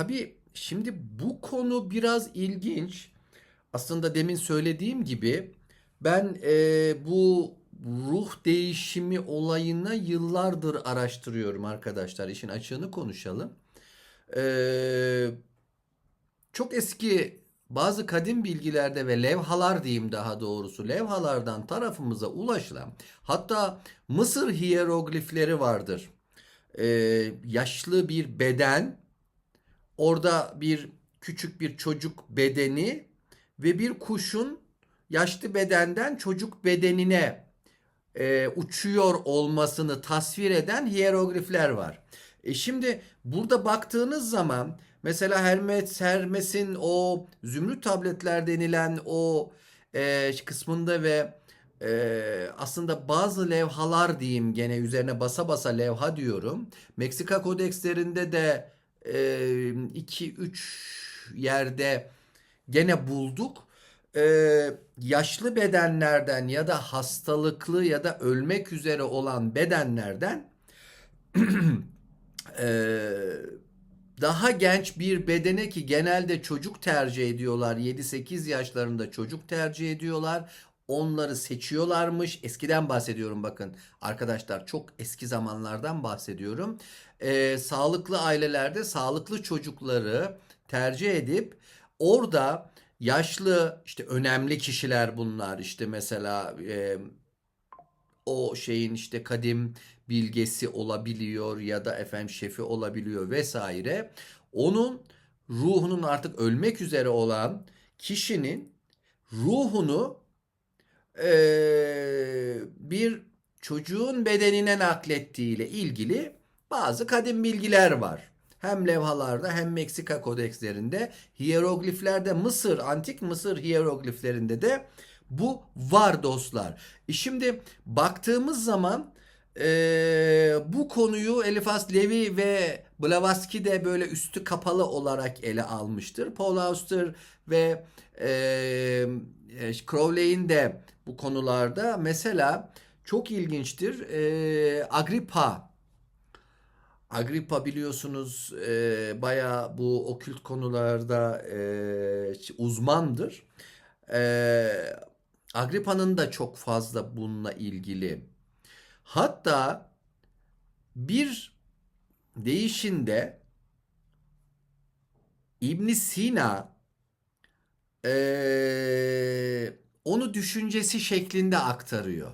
tabii şimdi bu konu biraz ilginç. Aslında demin söylediğim gibi ben e, bu ruh değişimi olayını yıllardır araştırıyorum arkadaşlar. İşin açığını konuşalım. E, çok eski bazı kadim bilgilerde ve levhalar diyeyim daha doğrusu levhalardan tarafımıza ulaşılan hatta Mısır hiyeroglifleri vardır. E, yaşlı bir beden orada bir küçük bir çocuk bedeni ve bir kuşun yaşlı bedenden çocuk bedenine e, uçuyor olmasını tasvir eden hiyeroglifler var. E şimdi burada baktığınız zaman mesela Hermes Hermes'in o zümrüt tabletler denilen o e, kısmında ve e, aslında bazı levhalar diyeyim gene üzerine basa basa levha diyorum. Meksika kodekslerinde de 2-3 yerde gene bulduk. Yaşlı bedenlerden ya da hastalıklı ya da ölmek üzere olan bedenlerden daha genç bir bedene ki genelde çocuk tercih ediyorlar. 7-8 yaşlarında çocuk tercih ediyorlar. Onları seçiyorlarmış. Eskiden bahsediyorum bakın arkadaşlar çok eski zamanlardan bahsediyorum. Ee, sağlıklı ailelerde sağlıklı çocukları tercih edip orada yaşlı işte önemli kişiler bunlar işte mesela e, o şeyin işte kadim bilgesi olabiliyor ya da efendim şefi olabiliyor vesaire. Onun ruhunun artık ölmek üzere olan kişinin ruhunu eee, bir çocuğun bedenine naklettiğiyle ilgili bazı kadim bilgiler var. Hem levhalarda hem Meksika kodekslerinde, hiyerogliflerde Mısır, antik Mısır hiyerogliflerinde de bu var dostlar. E şimdi baktığımız zaman eee, bu konuyu Eliphas Levi ve Blavatsky de böyle üstü kapalı olarak ele almıştır. Paul Auster ve eee e, Crowley'in de bu konularda mesela çok ilginçtir. Eee Agrippa Agrippa biliyorsunuz e, bayağı bu okült konularda e, uzmandır. E, Agrippa'nın da çok fazla bununla ilgili. Hatta bir deyişinde İbn Sina e, onu düşüncesi şeklinde aktarıyor.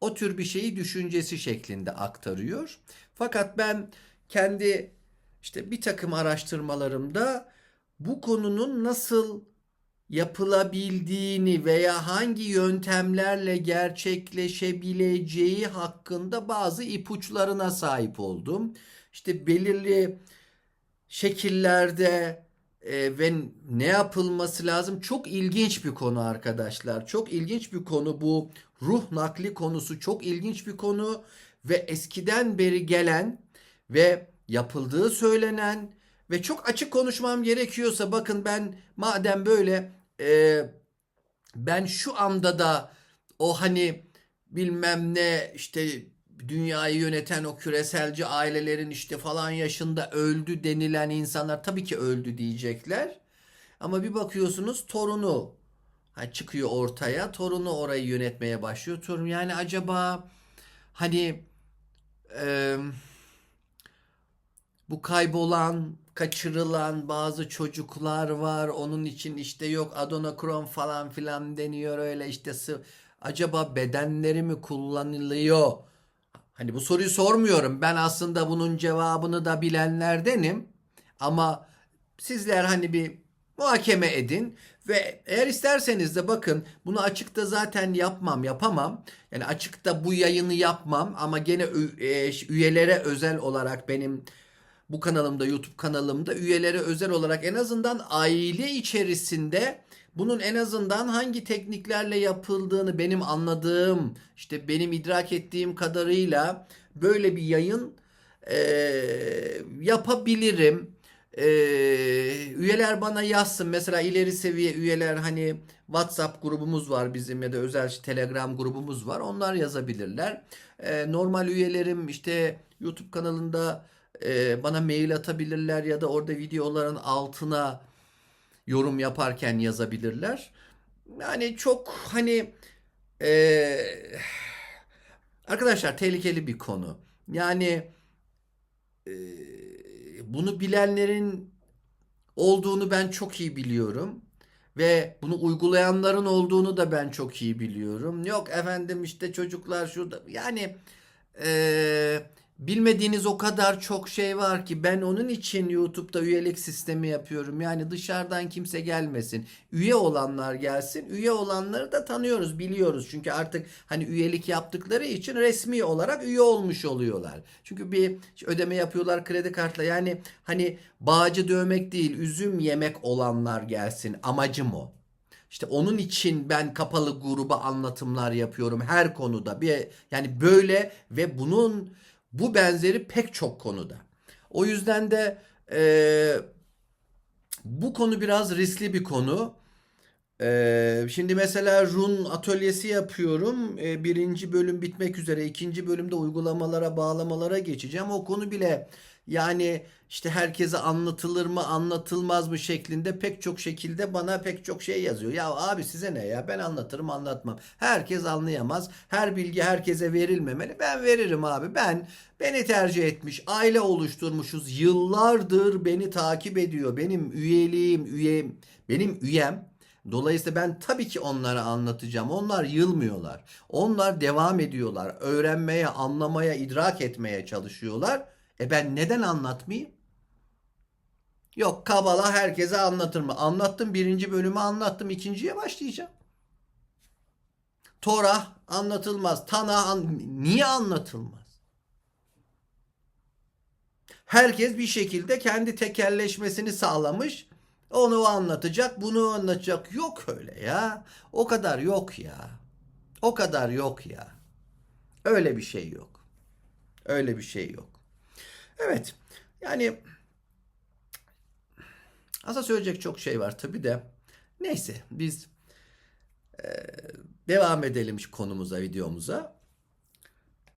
O tür bir şeyi düşüncesi şeklinde aktarıyor. Fakat ben kendi işte bir takım araştırmalarımda bu konunun nasıl yapılabildiğini veya hangi yöntemlerle gerçekleşebileceği hakkında bazı ipuçlarına sahip oldum. İşte belirli şekillerde e, ve ne yapılması lazım çok ilginç bir konu arkadaşlar. Çok ilginç bir konu bu ruh nakli konusu çok ilginç bir konu ve eskiden beri gelen ve yapıldığı söylenen ve çok açık konuşmam gerekiyorsa bakın ben madem böyle e, ben şu anda da o hani bilmem ne işte dünyayı yöneten o küreselci ailelerin işte falan yaşında öldü denilen insanlar tabii ki öldü diyecekler. Ama bir bakıyorsunuz torunu ha, çıkıyor ortaya. Torunu orayı yönetmeye başlıyor. Torun yani acaba hani e, bu kaybolan, kaçırılan bazı çocuklar var. Onun için işte yok adonokrom falan filan deniyor öyle işte acaba bedenleri mi kullanılıyor? Hani bu soruyu sormuyorum. Ben aslında bunun cevabını da bilenlerdenim. Ama sizler hani bir muhakeme edin ve eğer isterseniz de bakın bunu açıkta zaten yapmam, yapamam. Yani açıkta bu yayını yapmam ama gene e, üyelere özel olarak benim bu kanalımda YouTube kanalımda üyelere özel olarak en azından aile içerisinde bunun en azından hangi tekniklerle yapıldığını benim anladığım işte benim idrak ettiğim kadarıyla böyle bir yayın eee, yapabilirim. Eee, üyeler bana yazsın. Mesela ileri seviye üyeler hani WhatsApp grubumuz var bizim ya da özel Telegram grubumuz var. Onlar yazabilirler. Eee, normal üyelerim işte YouTube kanalında e, bana mail atabilirler ya da orada videoların altına yorum yaparken yazabilirler. Yani çok hani e, arkadaşlar tehlikeli bir konu. Yani e, bunu bilenlerin olduğunu ben çok iyi biliyorum. Ve bunu uygulayanların olduğunu da ben çok iyi biliyorum. Yok efendim işte çocuklar şurada. Yani eee, bilmediğiniz o kadar çok şey var ki ben onun için YouTube'da üyelik sistemi yapıyorum. Yani dışarıdan kimse gelmesin. Üye olanlar gelsin. Üye olanları da tanıyoruz, biliyoruz. Çünkü artık hani üyelik yaptıkları için resmi olarak üye olmuş oluyorlar. Çünkü bir ödeme yapıyorlar kredi kartla. Yani hani bağcı dövmek değil, üzüm yemek olanlar gelsin. Amacım o. İşte onun için ben kapalı gruba anlatımlar yapıyorum her konuda. Bir yani böyle ve bunun bu benzeri pek çok konuda. O yüzden de eee, bu konu biraz riskli bir konu. Ee, şimdi mesela run atölyesi yapıyorum. Ee, birinci bölüm bitmek üzere. ikinci bölümde uygulamalara, bağlamalara geçeceğim. O konu bile yani işte herkese anlatılır mı, anlatılmaz mı şeklinde pek çok şekilde bana pek çok şey yazıyor. Ya abi size ne ya? Ben anlatırım, anlatmam. Herkes anlayamaz. Her bilgi herkese verilmemeli. Ben veririm abi. Ben beni tercih etmiş, aile oluşturmuşuz. Yıllardır beni takip ediyor. Benim üyeliğim, üyem, benim üyem. Dolayısıyla ben tabii ki onlara anlatacağım. Onlar yılmıyorlar. Onlar devam ediyorlar. Öğrenmeye, anlamaya, idrak etmeye çalışıyorlar. E ben neden anlatmayayım? Yok Kabala herkese anlatır mı? Anlattım birinci bölümü anlattım. ikinciye başlayacağım. Torah anlatılmaz. Tanah an- niye anlatılmaz? Herkes bir şekilde kendi tekelleşmesini sağlamış. Onu anlatacak, bunu anlatacak. Yok öyle ya. O kadar yok ya. O kadar yok ya. Öyle bir şey yok. Öyle bir şey yok. Evet. Yani aslında söyleyecek çok şey var tabii de. Neyse biz eee, devam edelim konumuza, videomuza.